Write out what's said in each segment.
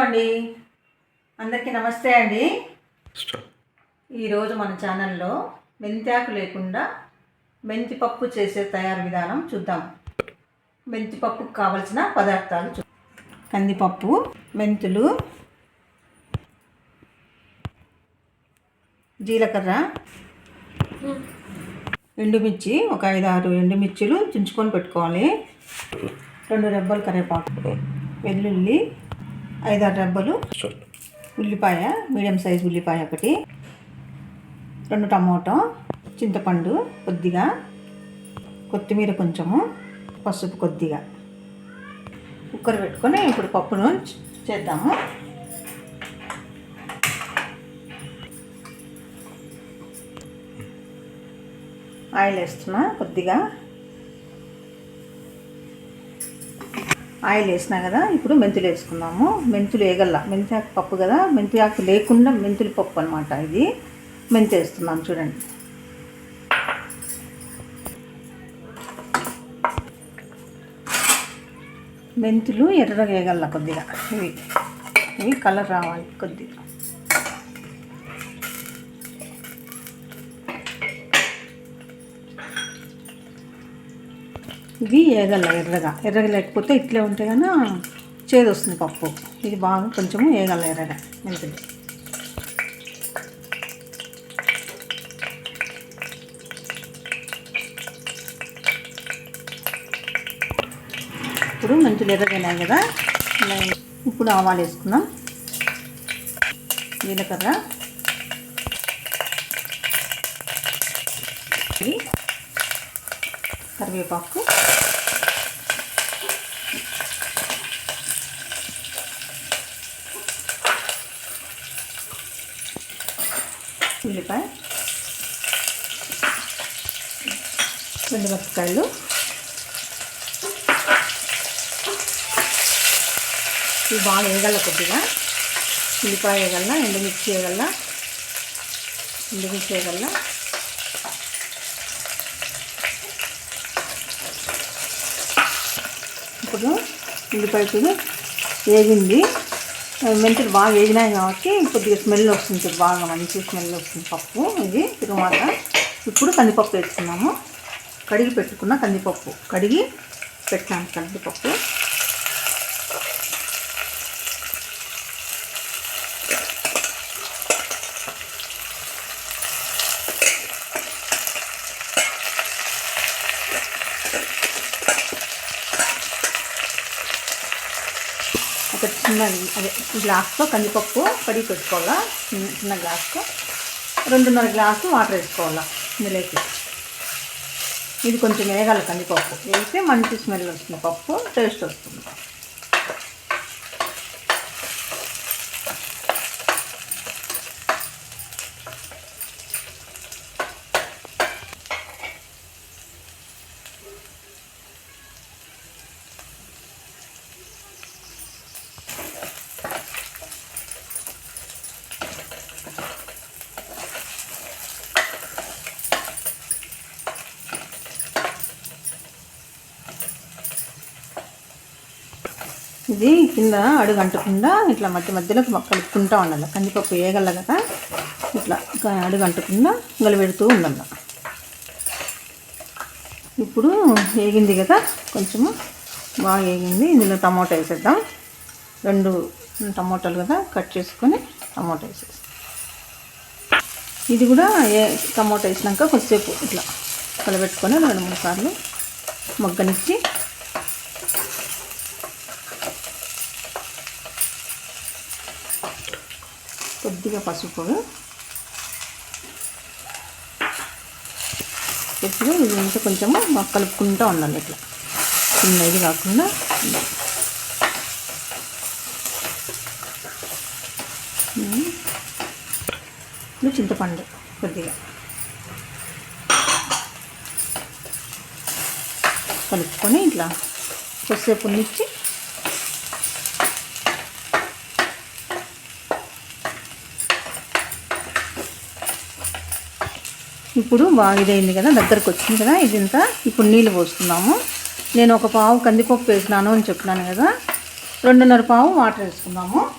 అండి అందరికీ నమస్తే అండి. ఈరోజు మన ఛానల్లో మెంతాకు లేకుండా మెంతి పప్పు చేసే తయారు విధానం చూద్దాం. మెంతి పప్పుకు కావలసిన పదార్థాలు చూ కందిపప్పు మెంతులు జీలకర్ర ఎండుమిర్చి ఒక ఐదు ఆరు ఎండుమిర్చిలు తుంచుకొని పెట్టుకోవాలి. రెండు రెబ్బలు కరివేపాకు వెల్లుల్లి ఐదారు స్టాప్ ఉల్లిపాయ మీడియం సైజ్ ఉల్లిపాయ ఒకటి. రెండు టమోటా చింతపండు కొద్దిగా. కొత్తిమీర కొంచెము పసుపు కొద్దిగా. కుక్కర్ పెట్టుకొని ఇప్పుడు పప్పును చేద్దాము. ఆయిల్ వేస్తున్నా కొద్దిగా. ఆయిల్ వేసినా కదా ఇప్పుడు మెంతులు వేసుకున్నాము. మెంతులు వేగల మెంతి ఆకు పప్పు కదా మెంతి ఆకు లేకుండా మెంతులు పప్పు అనమాట ఇది. మెంతి వేస్తున్నాం చూడండి. మెంతులు ఎర్రగా వేయగల కొద్దిగా. ఇవి ఇవి కలర్ రావాలి కొద్దిగా. ఇవి ఏగల్ల ఎర్రగా. ఎర్రగా లేకపోతే ఇట్లే ఉంటే కన్నా చేదు వస్తుంది పప్పు. ఇది బాగా కొంచెము ఏగల్ల ఎర్రగా. వెళ్తుంది ఇప్పుడు మంచిగా ఎర్రగైనాయి కదా. ఇప్పుడు ఆవాలు వేసుకుందాం. జీలకర్ర. ఇది కరివేపాకు. ఉల్లిపాయ మిరపకాయలు ఇవి బాగా వేయగల కొద్దిగా. ఉల్లిపాయ వేయగల ఎండుమిర్చి వేయగల ఎండుమిర్చి వేయగల ఇప్పుడు ఉల్లిపాయ కూడా వేగింది. మెంతులు బాగా వేగినాయి కాబట్టి కొద్దిగా స్మెల్ వస్తుంది బాగా మంచి స్మెల్ వస్తుంది పప్పు ఇది. తిరువాత ఇప్పుడు కందిపప్పు వేసుకున్నాము. కడిగి పెట్టుకున్న కందిపప్పు. కడిగి పెట్టినాము కందిపప్పు. ఒక చిన్న అదే గ్లాస్తో కందిపప్పు కడిగి పెట్టుకోవాలా? చిన్న చిన్న గ్లాస్తో. రెండున్నర గ్లాసు వాటర్ వేసుకోవాలా? ఇందులోకి. ఇది కొంచెం వేగాలి కందిపప్పు. వేస్తే మంచి స్మెల్ వస్తుంది పప్పు టేస్ట్ వస్తుంది. ఇది కింద అడుగు అంటకుండా ఇట్లా మధ్య మధ్యలో కలుపుకుంటూ ఉండాలి. కందిపప్పు వేయగల కదా ఇట్లా అడుగు అంటకుండా గలబెడుతూ ఉండాలి. ఇప్పుడు వేగింది కదా కొంచెము బాగా వేగింది. ఇందులో టమోటా వేసేద్దాం. రెండు టమోటాలు కదా కట్ చేసుకొని టమోటా వేసేసి. ఇది కూడా ఏ టమోటా వేసినాక కొద్దిసేపు ఇట్లా కలబెట్టుకొని రెండు మూడు సార్లు మొగ్గనిచ్చి కొద్దిగా పసుపు కొద్దిగా ఇది ఇంకా కొంచెము కలుపుకుంటూ ఉండాలి ఇట్లా. చిన్న ఇది కాకుండా ఇప్పుడు చింతపండు కొద్దిగా. కలుపుకొని ఇట్లా కొద్దిసేపు ఉన్నిచ్చి ఇప్పుడు బాగా ఇదైంది కదా దగ్గరకు వచ్చింది కదా ఇదంతా ఇప్పుడు నీళ్ళు పోస్తున్నాము. నేను ఒక పావు కందిపప్పు వేసినాను అని చెప్పినాను కదా రెండున్నర పావు వాటర్ వేసుకుందాము.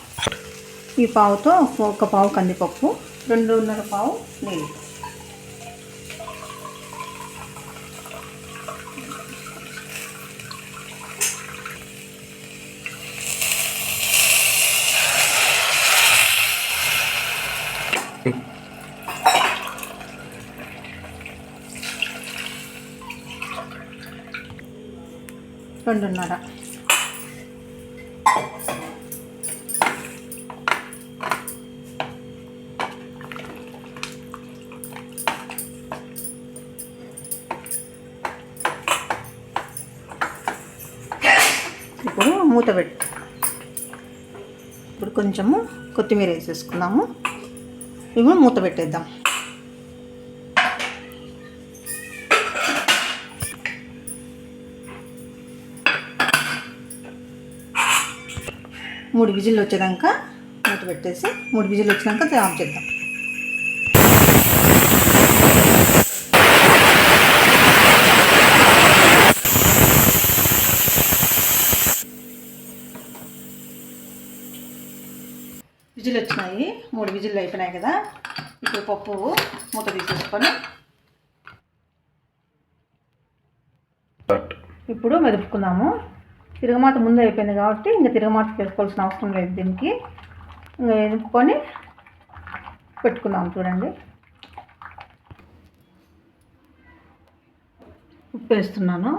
ఈ పావుతో ఒక పావు కందిపప్పు రెండున్నర పావు నీళ్ళు. రెండున్నర. ఇప్పుడు మూత పెట్టు. ఇప్పుడు కొంచెము కొత్తిమీర వేసేసుకుందాము. ఇప్పుడు మూత పెట్టేద్దాం. మూడు విజిల్లు వచ్చేదాకా మూత పెట్టేసి మూడు విజిల్లు వచ్చినాక ఆఫ్ చేద్దాం. విజిల్ వచ్చినాయి. మూడు విజిల్లు అయిపోయినాయి కదా. ఇప్పుడు పప్పు మూత తీసేసుకొని ఇప్పుడు మెదుపుకుందాము. తిరగమాత ముందు అయిపోయింది కాబట్టి ఇంకా తిరగమాత చేసుకోవాల్సిన అవసరం లేదు దీనికి. ఇంకా ఎదుపుకొని పెట్టుకుందాం చూడండి. ఉప్పు వేస్తున్నాను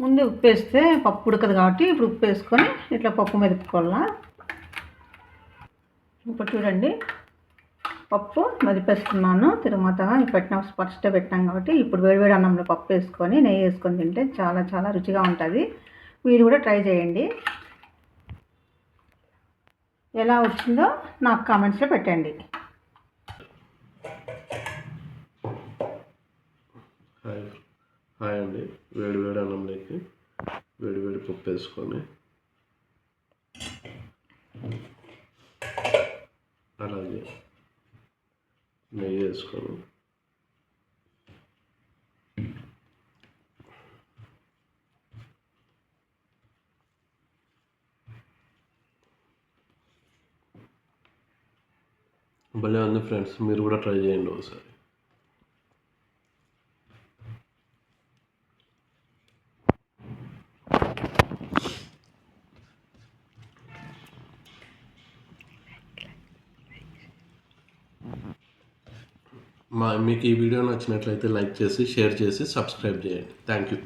ముందు ఉప్పు వేస్తే పప్పు ఉడకదు కాబట్టి ఇప్పుడు ఉప్పు వేసుకొని ఇట్లా పప్పు మెదుపుకోవాలా ఇప్పుడు చూడండి. పప్పు మదిపేస్తున్నాను తిరుమత పెట్టిన ఫస్ట్ పెట్టాం కాబట్టి ఇప్పుడు వేడివేడి అన్నంలో పప్పు వేసుకొని నెయ్యి వేసుకొని తింటే చాలా చాలా రుచిగా ఉంటుంది. మీరు కూడా ట్రై చేయండి. ఎలా వచ్చిందో నాకు కామెంట్స్లో పెట్టండి. హాయ్. హాయ్ అండి. వేడి వేడి అన్నంలోకి వేడి వేడి పప్పు వేసుకొని అలాగే నెయ్యి వేసుకొని భలే ఉంది ఫ్రెండ్స్ మీరు కూడా ట్రై చేయండి ఒకసారి. మా మీకు ఈ వీడియో నచ్చినట్లయితే లైక్ చేసి షేర్ చేసి సబ్స్క్రైబ్ చేయండి. Thank you.